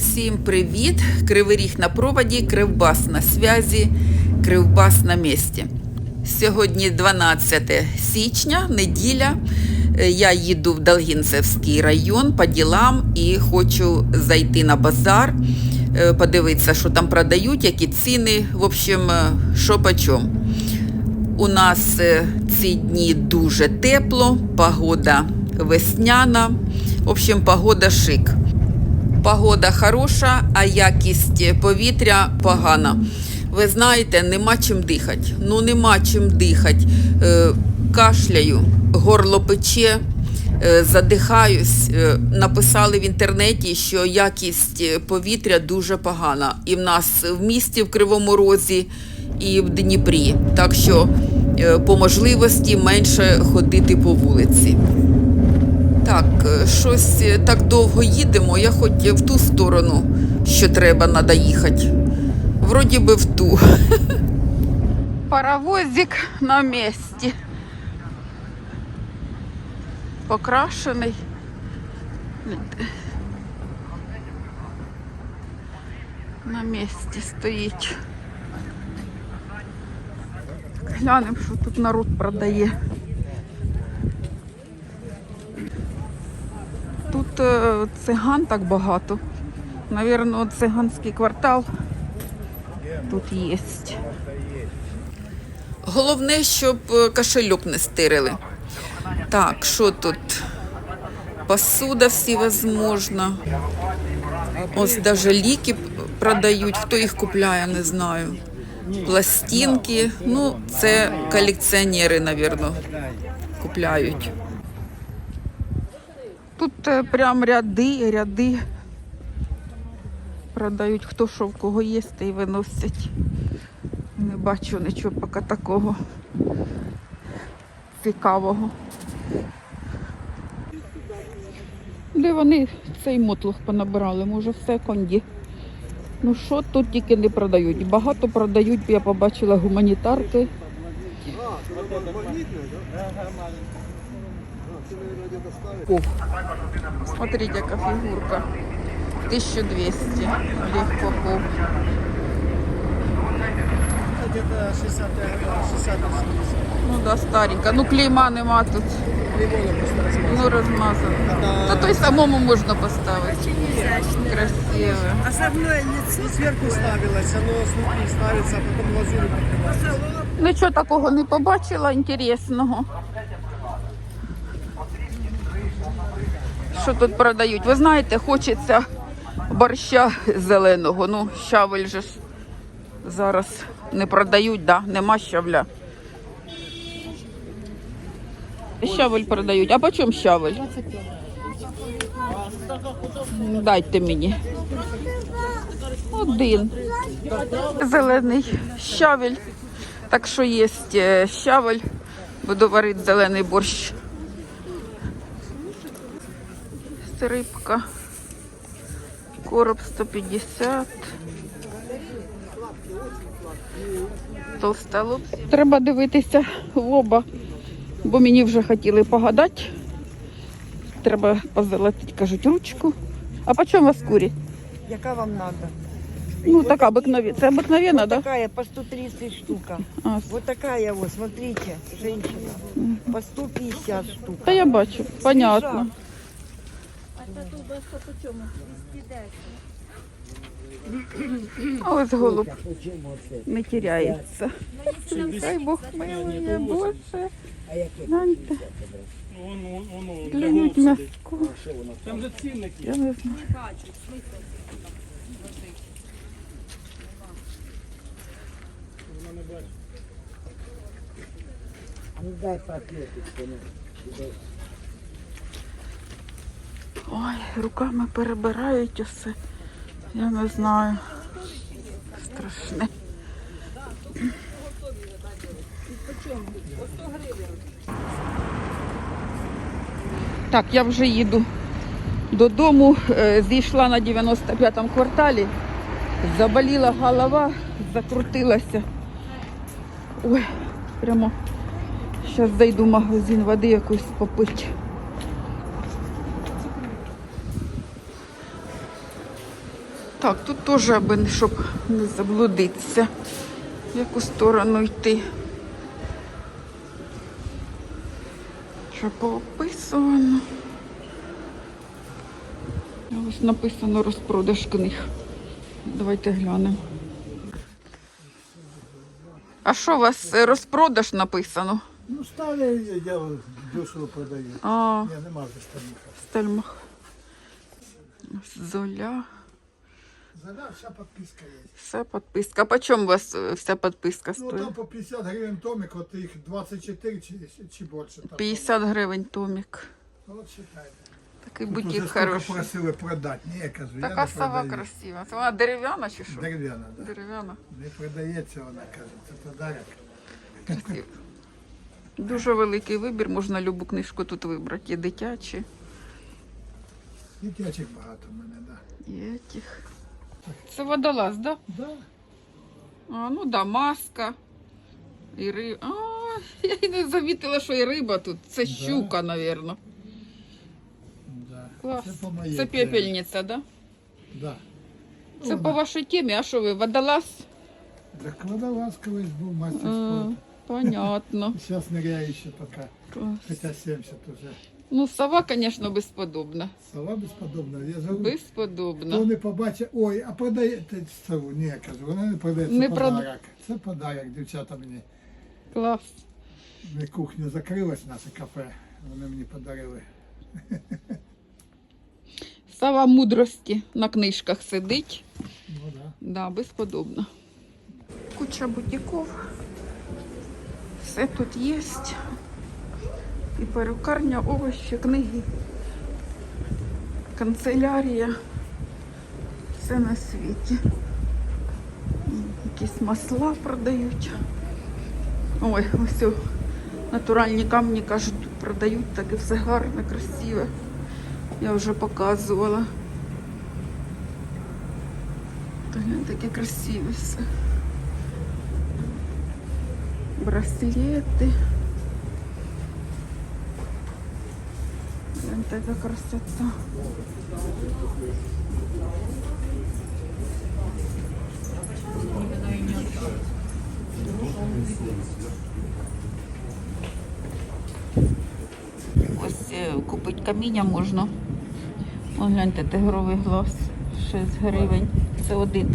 Всім привіт! Кривий ріг на проводі, кривбас на связі, кривбас на місці. Сьогодні 12 січня, неділя. Е, Я їду в Долгінцевський район по ділам і хочу зайти на базар, е, подивитися, що там продають, які ціни, в общем, е, що по чому. У нас ці дні дуже тепло, погода весняна. В общем, погода шик. Погода хороша, а якість повітря погана. Ви знаєте, нема чим дихати. Ну нема чим дихати. Е, кашляю, горло пече, е, задихаюсь. Е, написали в інтернеті, що якість повітря дуже погана. І в нас в місті в Кривому Розі, і в Дніпрі. Так що по можливості менше ходити по вулиці. Так, е, щось е, так довго їдемо, я хоч в ту сторону, що треба, треба їхати. Вроді би в ту. Паровозик на місці. Покрашений. На місці стоїть. Глянемо, що тут народ продає. Тут е, циган так багато. Навірно, циганський квартал тут є. Головне, щоб е, кошельок не стирили. Так, що тут? Посуда всевозможна. Ось навіть ліки продають. Хто їх купляє, не знаю. Пластинки. Ну, це колекціонери, напевно, купляють. Тут е, прям ряди, ряди. Продають хто що в кого є, те й виносять. Не бачу нічого поки такого цікавого. Де вони цей мотлох понабирали, може в секонді. Ну що тут тільки не продають. Багато продають, я побачила гуманітарки. Смотрите, яка фігурка. 1200. Олег Попов. Где-то 60 60 Ну да, старенька. Ну клейма нема тут. Размазано. Ну розмазано. Это Та той самому можна поставити. Красиве. основное лицо сверху ставилось, оно снутри ставится, а потом лазурью покрывается. Нічого такого не побачила інтересного. Що тут продають? Ви знаєте, хочеться борща зеленого. Ну, щавель же ж зараз не продають, да? нема щавля. Щавель продають. А по чому щавель? Дайте мені. Один. Зелений щавель. Так що є е, щавель, буду варити зелений борщ. Рибка. Короб 150. Толстолоб. Треба дивитися в оба, бо мені вже хотіли погадати. Треба позолотити, кажуть, ручку. А по чому у вас курі? Яка вам надо? Ну, така обикновенна. Це обикновенна, так? Да? Такая по 130 штука. А, Вот такая вот, смотрите, женщина. По 150 штук. та я бачу, понятно. А ось голуб не теряється. Дай Бог милує, Боже. Гляньте, глянуть м'яско. Там же цінники. Я не знаю. Ой, руками перебирають усе. Я не знаю. Страшне. Так, я вже їду додому, Е, зійшла на 95-му кварталі, заболіла голова, закрутилася. Ой, прямо зараз зайду в магазин води якусь попити. Так, тут теж, аби, щоб не заблудитися, в яку сторону йти. Що поописувано. Ось написано розпродаж книг. Давайте глянемо. А що у вас е, розпродаж написано? Ну, стали, я, я дешево продаю. А, Ні, нема вже штанів. Золя. Вся підписка є. Вся підписка. А по чому у вас е, вся підписка Ну, там по 50 гривень томик, от їх 24 чи, чи більше. Там. 50 гривень томік. Ну, от считайте. Такий уже бутик хороший. просили продати. Ні, я кажу, я Така не сова продаю. красива. Це вона дерев'яна чи що? Дерев'яна, да. Дерев'яна. Не продається, вона каже, це подарок. Красива. Дуже великий вибір, можна любу книжку тут вибрати. Є дитячі, Дитячих багато в мене, да. є тих. Це водолаз, да? Да. А, ну да, маска. І риба. А, я не замітила, що і риба тут. Це щука, напевно. Да. Клас. Це по Це пепельниця, да? Да. Це по вашій темі, а що ви, водолаз? Так водолаз колись був мастер спорту. понятно. Зараз ныряю ще поки. Клас. Хоча 70 уже. Ну, сова, звісно, безподобна. Сова безподобна. Я зову. Безподобна. Хто не побачить, ой, а продаєте сову? Ні, я кажу, вона не продається Не це прод- подарок. Це подарок, дівчата мені. Клас. Ми кухня закрилась, наше кафе. Вони мені подарили. Сава мудрості на книжках сидить. Ну да. Да, безподобно. Куча бутиків. Все тут є. І перукарня, овочі, книги, канцелярія. Все на світі. Якісь масла продають. Ой, ось натуральні камні кажуть, тут продають, таке все гарне, красиве. Я вже показувала. Та таке красиве все. Браслети. Така красота. Ось е, купити каміння можна. О, гляньте, тигровий глаз. 6 гривень. Це один.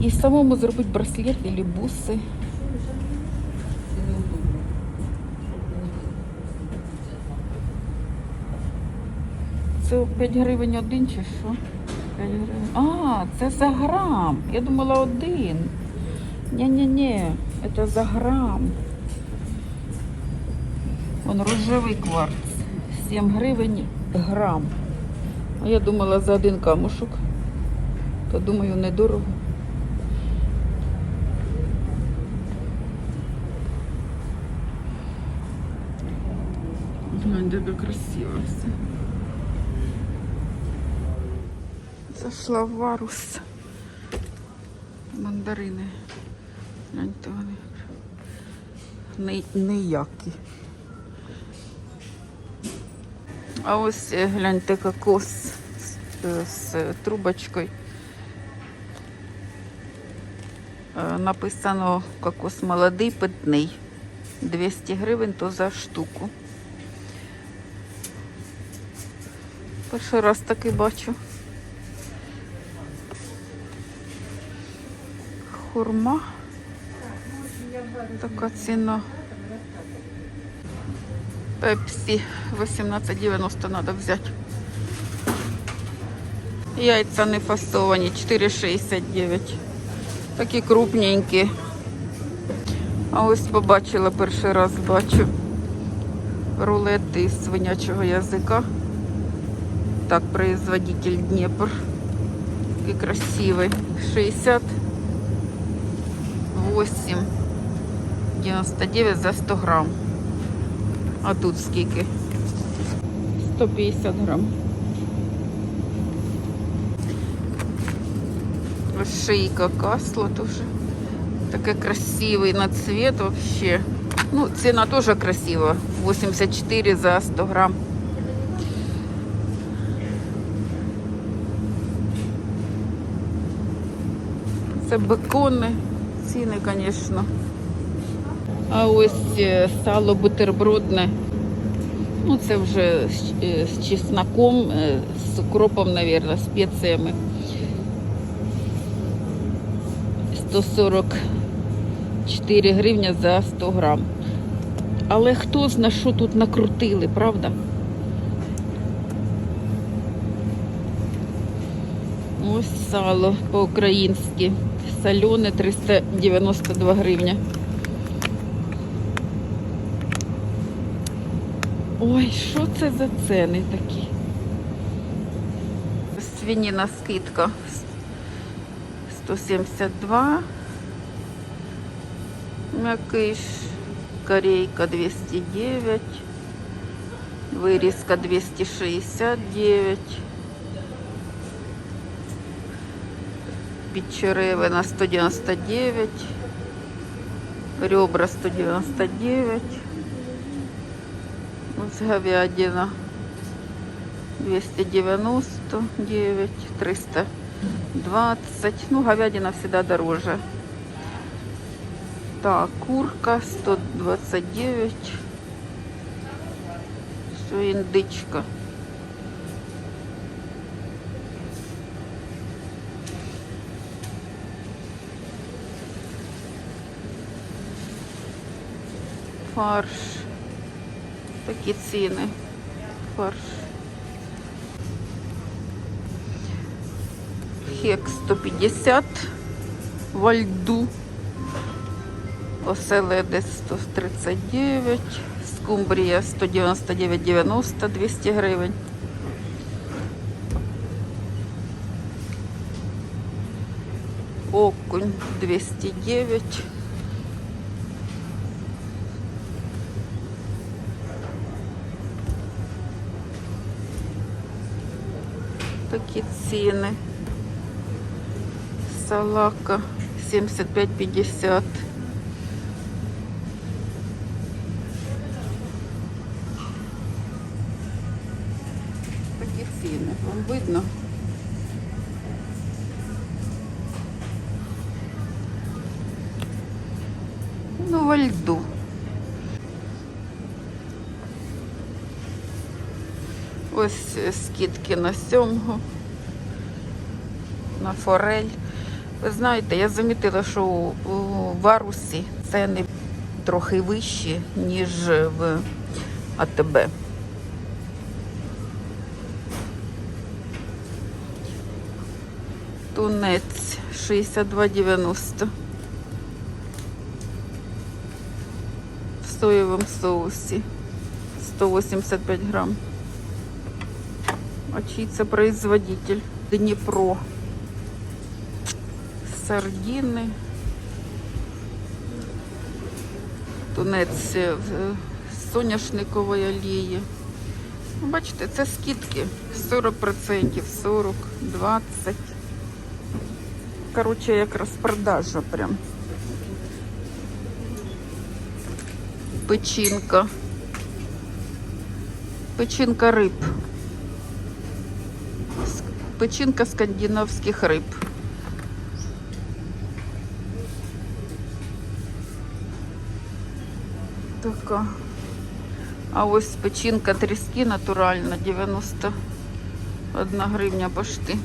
І самому зробити браслет або буси. Це 5 гривень один чи що? 5 гривень. А, це за грам. Я думала один. Ні-ні-ні, це за грам. Вон рожевий кварц. 7 гривень грам. А я думала за один камушок. То думаю, недорого. Глянь, яка красиво все. Зайшла в варус. Мандарини. Гляньте вони. Ніякі. А ось е, гляньте кокос з, е, з трубочкою. Е, Написано кокос молодий, питний. 200 гривень то за штуку. Перший раз таки бачу. Хурма. Така ціна. Пепсі 18,90 треба взяти. Яйця не фасовані, 4,69. Такі крупненькі. А ось побачила перший раз бачу рулети із свинячого язика. Так, производитель Дніпр. Такий красивий. 68. 99 за 100 грам. А тут скільки? 150 грам. Шийка касло тоже. Таке красивий на цвет вообще. Ну, ціна тоже красива. 84 за 100 грам. Це бекони, ціни, звісно. А ось е, сало бутербродне. Ну, це вже з, е, чесноком, е, з укропом, мабуть, спеціями. 144 гривня за 100 грам. Але хто зна, що тут накрутили, правда? Ось сало по-українськи. Солене 392 гривня. Ой, що це за ціни такі? Свініна скидка 172. Мякиш, корейка 209. Вирізка 269. Підчеревина 199. Ребра 199. Ось говядина 299, 320. Ну, говядина всегда дороже. Так, курка 129. Все, індичка. Фарш. Такі ціни. Фарш. Хек 150 во льду. Оселедець 139, скумбрія 199,90, 200 гривень. Окунь 209. Такі ціни. Салака 75,50. Такі ціни. Вам видно? Ну, во льду. Ось е, скидки на сьомгу, на форель. Ви знаєте, я замітила, що у варусі ціни трохи вищі, ніж в АТБ. Тунець 62,90 в соєвому соусі 185 грам. А це производитель? Дніпро. Сардіни. Тунець соняшникової олії. Ну, Бачите, це скидки 40%, 40, 20. Коротше, як розпродажа прям. Печінка. Печінка риб. Печінка скандинавських риб. Така. А ось печінка тріски натуральна 91 гривня пошти.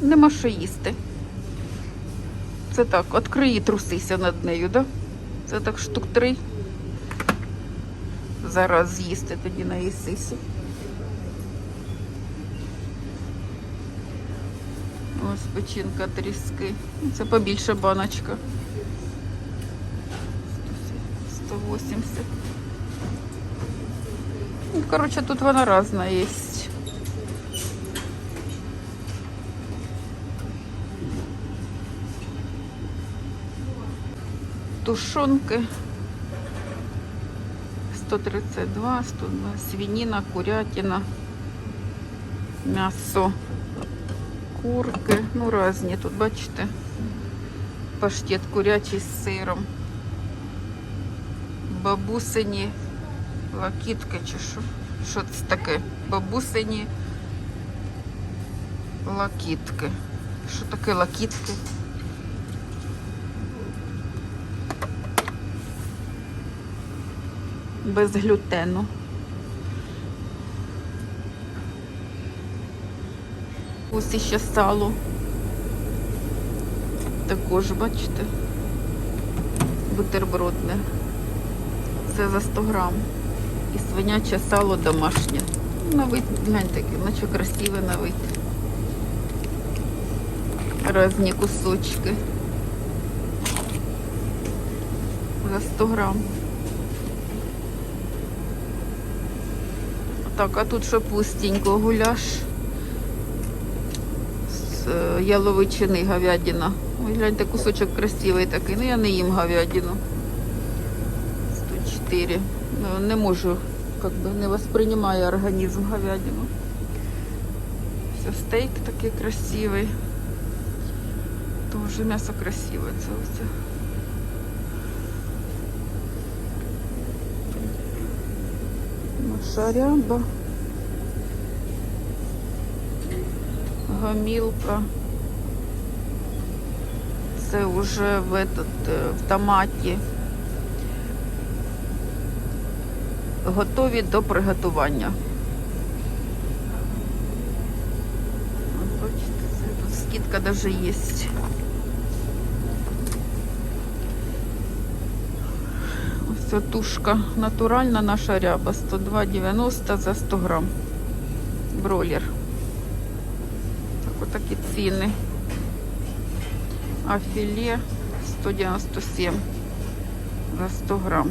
Нема що їсти. Це так, відкриї трусися над нею, да? Це так штук три. Зараз з'їсти тоді наїсися. Ось печінка тріски. Це побільше баночка. 180. Ну, короче, тут вона разна є. Тушонки 132, 102, свинина, курятина, м'ясо, курки, ну різні тут, бачите, паштет курячий з сиром, бабусині, лакітки чи що, що це таке, бабусині Лакітки. Що таке лакітки? Без глютену. Ось іще сало. Також, бачите, бутербродне. Це за 100 грам. І свиняче сало домашнє. На вид, гляньте, яке, наче красиве на вид. Разні кусочки. За 100 грам. Так, а тут що пустенько гуляш з е, яловичини говядина. Ой, гляньте, кусочок красивий такий. Ну я не їм говядину. 104. Ну, не можу, как бы не воспринимаю організм говядину. Все, стейк такий красивий. Тоже м'ясо красиве. Це все. Наша Гомілка. Це вже в, этот, е, в томаті. Готові до приготування. Бачите, це тут скидка даже є. Ось тушка натуральна наша ряба. 102,90 за 100 грам. Бройлер. Так, отакі ціни. А філе 197 за 100 грам.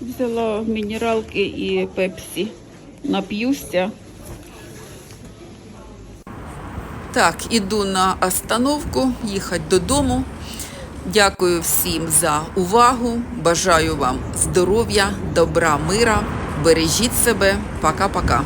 Взяла мінералки і пепсі. Нап'юся. Так, іду на остановку, їхати додому. Дякую всім за увагу. Бажаю вам здоров'я, добра, мира. Бережіть себе. Пока-пока.